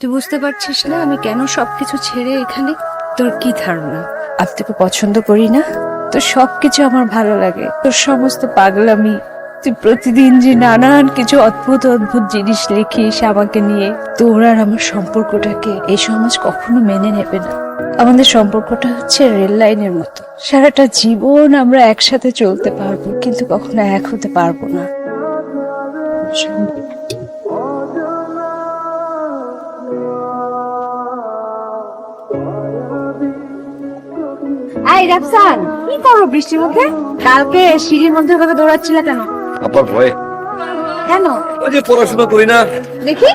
তুই বুঝতে পারছিস না আমি কেন সবকিছু ছেড়ে এখানে? তোর কি ধারণা? আমি তোকে পছন্দ করি না? তোর সবকিছু আমার ভালো লাগে। তোর সমস্ত পাগলামি, তুই প্রতিদিন যে নানান কিছু অদ্ভুত অদ্ভুত জিনিস লিখিস আমাকে নিয়ে, তোর আর আমার সম্পর্কটাকে এই সমাজ কখনো মেনে নেবে না। আমাদের সম্পর্কটা হচ্ছে রেল লাইনের মতো। সারাটা জীবন আমরা একসাথে চলতে পারব, কিন্তু কখনো এক হতে পারব না। এই রাফসান কি করো বৃষ্টির মুখে? কালকে সিঁড়ির মধ্যে দৌড়াচ্ছিলে কেন? আপার ভয়ে। কেন? ওই যে পড়াশোনা করি না। দেখি।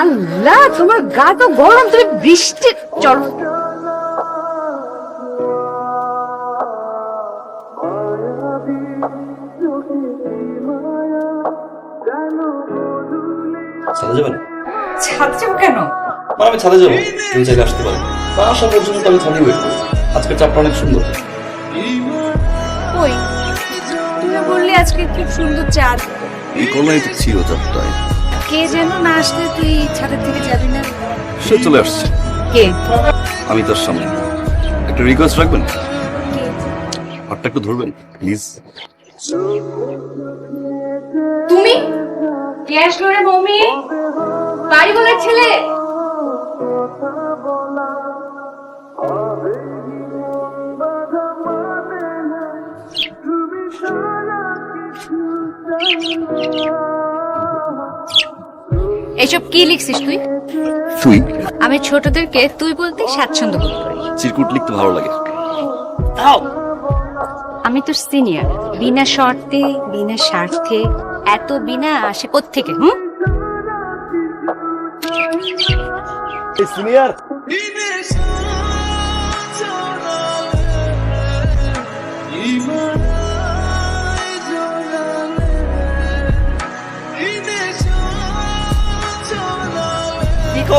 আল্লাহ তোমার গা তো গরম তুমি বৃষ্টি চল ছাদে যাবেন? ছাদ যাব কেন? আমি ছাদে যাব। তুমি চাইলে আসতে পারেন আসা পর্যন্ত আমি ছাদে ওয়েট করব আজকের চাপটা অনেক সুন্দর। কই? তুমি বললি আজকে খুব সুন্দর চাঁদ। এই কোনায় তো ছিল চাপটায় কে যেন না আসলে তুই ছাদের থেকে যাবি না? সে চলে আসছে। কে? আমি তার সামনে। একটা রিকোয়েস্ট রাখবেন? হাতটা একটু ধরবেন প্লিজ তুমি? কে আসলো রে মৌমি বাড়ি বলার ছেলে? এসব কি লিখছিস তুই? তুই? আমি ছোটদেরকে তুই বলতে স্বাচ্ছন্দ্য বোধ করি। চিরকুট লিখতে ভালো লাগে আমি তোর সিনিয়র বিনা শর্তে বিনা স্বার্থে এত বিনা আসে কোত্থেকে হুম? সিনিয়র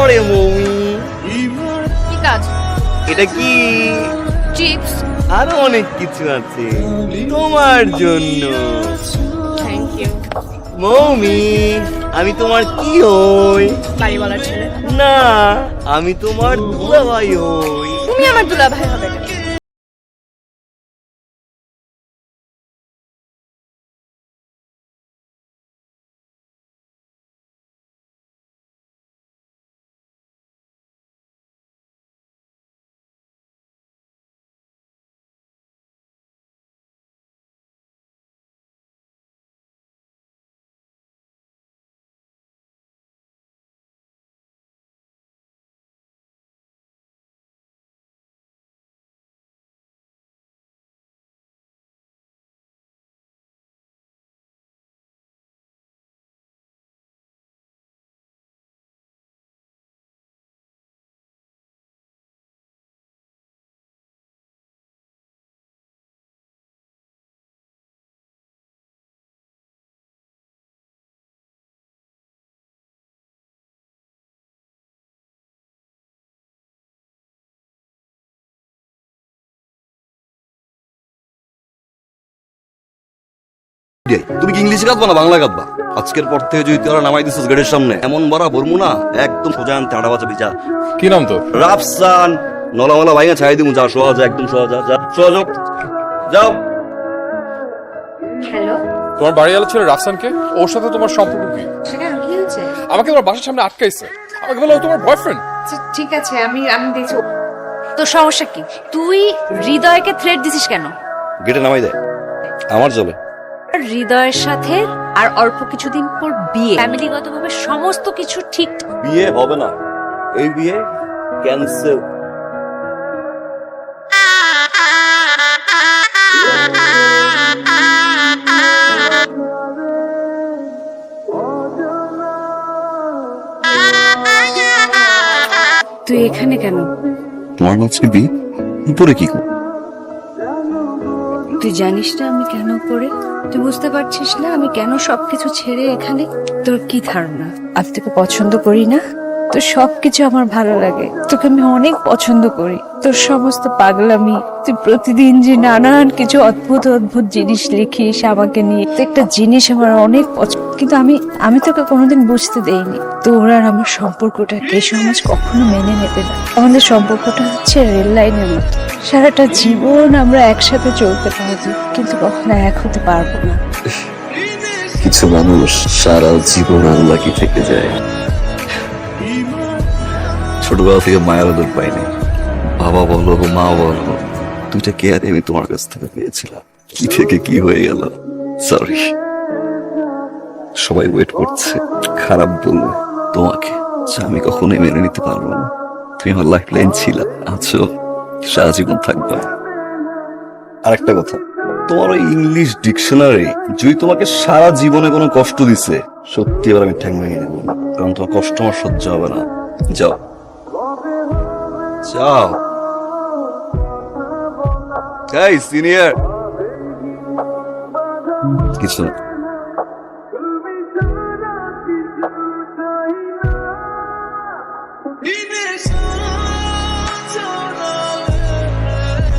মৌমি কি কাজ এটা কি? চিপস আরও অনেক কিছু আছে তোমার জন্য। থ্যাংক ইউ মৌমি আমি তোমার কি হই? বাড়িওয়ালার ছেলে। না আমি তোমার দুলাভাই হই। তুমি আমার দুলাভাই হবে কেন? তুমি কি ইংলিশে কাঁদবা না বাংলা কাঁদবা? আজকের পর থেকে যদি তোরা নামাই দিছিস গেটের সামনে এমন বাড়া বলব না একদম সোজা আনতে আড়া বাজা কি নাম তোর? রাফসান। নলামালা ভাইয়া ছাই দিমু যা সহজ একদম সহজ যা হোক। যাও। হ্যালো। তোমার বাড়িওয়ালা ছিল রাফসানকে? ওর সাথে তোমার সম্পর্ক কি? আমাকে তোমার বাসার সামনে আটকাইছে। আমাকে বলো তোমার বয়ফ্রেন্ড আচ্ছা, ঠিক আছে আমি আমি দেখছি। তোর সমস্যা কি? তুই হৃদয়কে থ্রেট দিছিস কেন? গেটে নামাই দেয় আমার চলে হৃদয়ের সাথে আর অল্প কিছুদিন পর বিয়ে। ফ্যামিলিগতভাবে সমস্ত কিছু ঠিক বিয়ে হবে না। এই বিয়ে ক্যান্সেল তুই এখানে কেন? তোমার আজকে বিয়ে? উপরে কি করো? তুই জানিস না আমি কেন করে তুই বুঝতে পারছিস না আমি কেন সবকিছু ছেড়ে এখানে? তোর কি ধারণা? আমি তোকে পছন্দ করি না? তোর সবকিছু আমার ভালো লাগে। তোকে আমি অনেক পছন্দ করি। তোর সমস্ত পাগলামি, তুই প্রতিদিন যে নানান কিছু অদ্ভুত অদ্ভুত জিনিস লিখিস আমাকে নিয়ে একটা জিনিস আমার অনেক পছন্দ কিন্তু আমি আমি তোকে কোনোদিন বুঝতে দেইনি। তোর আর আমার সম্পর্কটা এই সমাজ কখনো মেনে নেবে না। আমাদের সম্পর্কটা হচ্ছে রেল লাইনের মতো। সারাটা জীবন আমরা একসাথে চলতে পারব, কিন্তু কখনো এক হতে পারব না। কিছু মানুষ সারা জীবন আল্লাকি থেকে যায়। ছোটবেলা থেকে মায়ের আদর পাইনি। বাবা বলো মা বলো দুইটা কেয়ারে আমি তোমার কাছ থেকে পেয়েছিলাম। কি থেকে কি হয়ে গেল? সরি সবাই ওয়েট করছে। খারাপ বলবে তোমাকে আমি কখনোই মেনে নিতে পারব না। তুমি আমার লাইফ লাইন ছিল, আছো, সারা জীবন থাকবে। আরেকটা কথা, তোমার ওই ইংলিশ ডিকশনারি যদি তোমাকে সারা জীবনে কোনো কষ্ট দিছে, সত্যি এবার আমি ঠ্যাং ভেঙে নেব। কারণ তোমার কষ্ট আমার সহ্য হবে না। যাও। যাও এই সিনিয়র কিছু না